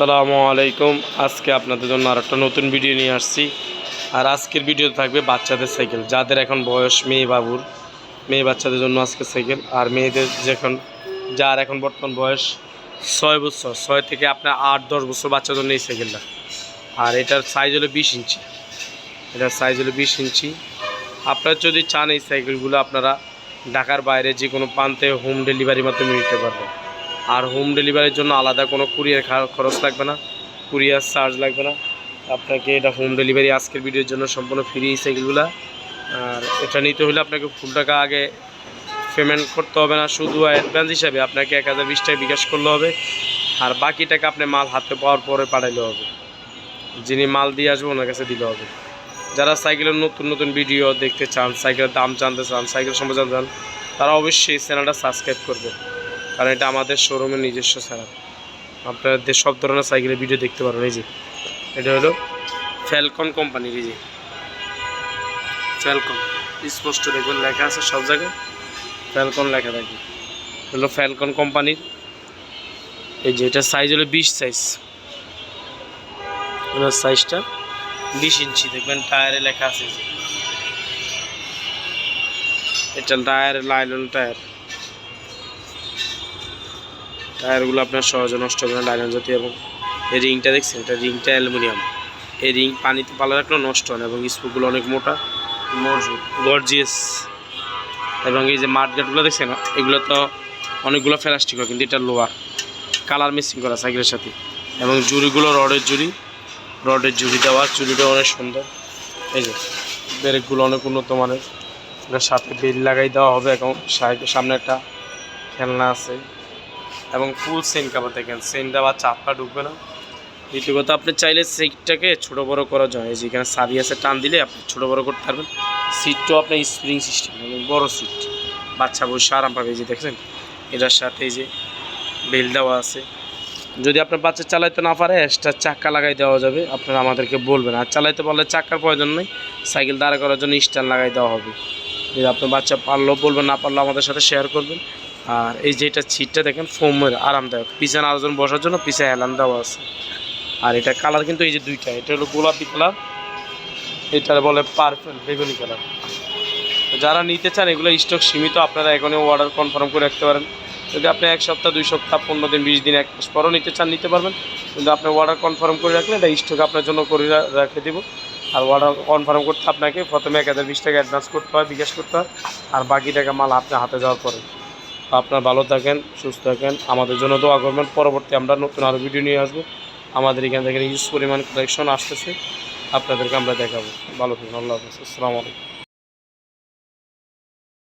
আসসালামু আলাইকুম। আজকে আপনাদের জন্য আর একটা নতুন ভিডিও নিয়ে আসছি। আর আজকের ভিডিও থাকবে বাচ্চাদের সাইকেল। যাদের এখন বয়স মেয়ে বাবুর, মেয়ে বাচ্চাদের জন্য আজকে সাইকেল। আর মেয়েদের যখন, যার এখন বর্তমান বয়স ছয় বছর, ছয় থেকে আপনার আট, দশ বছর বাচ্চার জন্য এই সাইকেলটা। আর এটার সাইজ হলো বিশ ইঞ্চি। এটার সাইজ হলো বিশ ইঞ্চি। আপনারা যদি চান এই সাইকেলগুলো আপনারা ঢাকার বাইরে যে কোনো প্রান্তে হোম ডেলিভারির মাধ্যমে নিতে পারবেন। আর হোম ডেলিভারির জন্য আলাদা কোনো কুরিয়ার খরচ লাগবে না। কুরিয়ার চার্জ লাগবে না। আপনাকে এটা হোম ডেলিভারি আজকের ভিডিওর জন্য সম্পূর্ণ ফ্রি সাইকেলগুলো আর এটা নিতে হলে আপনাকে ফুল টাকা আগে পেমেন্ট করতে হবে না। শুধু অ্যাডভান্স হিসাবে আপনাকে এক হাজার বিশ টাকা বিকাশ করলে হবে। আর বাকি টাকা আপনি মাল হাতে পাওয়ার পরে পাঠাইলে হবে। যিনি মাল দিয়ে আসবে, ওনার কাছে দিলে হবে। যারা সাইকেলের নতুন নতুন ভিডিও দেখতে চান, সাইকেলের দাম জানতে চান, সাইকেল সম্পর্কে জানতে চান, তারা অবশ্যই চ্যানেলটা সাবস্ক্রাইব করবে। কারণ এটা আমাদের শোরুমের নিজস্ব আপনারা যে সব ধরনের সাইকেলের ভিডিও দেখতে পারবেন, এই যে। এটা হলো ফ্যালকন কোম্পানির এই যে। ফ্যালকন স্পষ্ট দেখবেন, লেখা আছে সব জায়গায়। ফ্যালকন লেখা থাকে। হলো ফ্যালকন কোম্পানির এই যে, এটা সাইজ হলো বিশ সাইজ এনার সাইজটা বিশ ইঞ্চি, দেখবেন টায়ারে লেখা আছে যে। এটা টায়ার লাইলন টায়ার টায়ারগুলো আপনার সহজে নষ্ট হবে না লাইলন জাতীয় এবং এই রিংটা দেখছেন এটা রিংটা অ্যালুমিনিয়াম। এই রিং পানিতে পালা রাখলে নষ্ট হয় না এবং স্পুকগুলো অনেক মোটা। গর্জিয়াস। এবং এই যে মাঠঘাটগুলো দেখছেন এগুলো তো অনেকগুলো প্লাস্টিক হয় কিন্তু এটা লোয়ার। কালার মিক্সিং করা সাইকেলের সাথে। এবং জুড়িগুলো রডের জুড়ি। রডের জুড়ি দেওয়া চুড়িটা অনেক সুন্দর। এই যে ব্রেকগুলো অনেক উন্নত মানের। সাথে বেল লাগাই দেওয়া হবে এবং সামনে একটা খেলনা আছে। এবং ফুল সেন কাপড় দেখেন। সেন বা চাপটা ঢুকবে না। দ্বিতীয় কথা, আপনি চাইলে সিটটাকে ছোটো বড়ো করা যায়। যেখানে সাবি আছে, টান দিলে আপনি ছোটো বড়ো করতে পারবেন। সিটটাও আপনার স্প্রিং সিস্টেম এবং বড়ো সিট। বাচ্চা বসে আরাম পাবে যে দেখছেন? এটার সাথে যে বেল দেওয়া আছে। যদি আপনার বাচ্চা চালাইতে না পারে এক্সট্রা চাক্কা লাগাই দেওয়া যাবে। আপনারা আমাদেরকে বলবেন। আর চালাইতে পারলে চাক্কার প্রয়োজন নেই। সাইকেল দাঁড়া করার জন্য স্ট্যান্ড লাগাই দেওয়া হবে। যদি আপনার বাচ্চা পারলেও বলবেন, না পারলেও আমাদের সাথে শেয়ার করবেন। আর এই যে এটা সিটটা দেখেন, ফোমের আরামদায়ক। পিছনে আরেকজন বসার জন্য পিছনে হেলান দেওয়া আছে। আর এটা কালার কিন্তু এই যে দুইটা, এটা হলো গোলাপি কালার এটা বলে পার্পল, বেগুনি কালার। যারা নিতে চান, এগুলো স্টক সীমিত, আপনারা এখনই অর্ডার কনফার্ম করে রাখতে পারেন। যদি আপনি এক সপ্তাহ, দুই সপ্তাহ, পনেরো দিন, বিশ দিন, এক মাস পরও নিতে চান, নিতে পারবেন। কিন্তু আপনি অর্ডার কনফার্ম করে রাখলে এটা স্টক আপনার জন্য করে রেখে দেবো। আর অর্ডার কনফার্ম করতে আপনাকে প্রথমে এক হাজার বিশ টাকা অ্যাডভান্স করতে হয়, বিকাশ করতে হয়। আর বাকি টাকা মাল আপনার হাতে যাওয়ার পরে। আপনার ভালো থাকেন, সুস্থ থাকেন। আমাদের জন্য দোয়া করবেন। পরবর্তী আমরা নতুন আরও ভিডিও নিয়ে আসব। আমাদের এখান থেকে ইউজ পরিমাণ কালেকশন আসতেছে। আপনাদেরকে আমরা দেখাবো। ভালো থাকুন। আল্লাহ হাফিজ। আসসালামু আলাইকুম।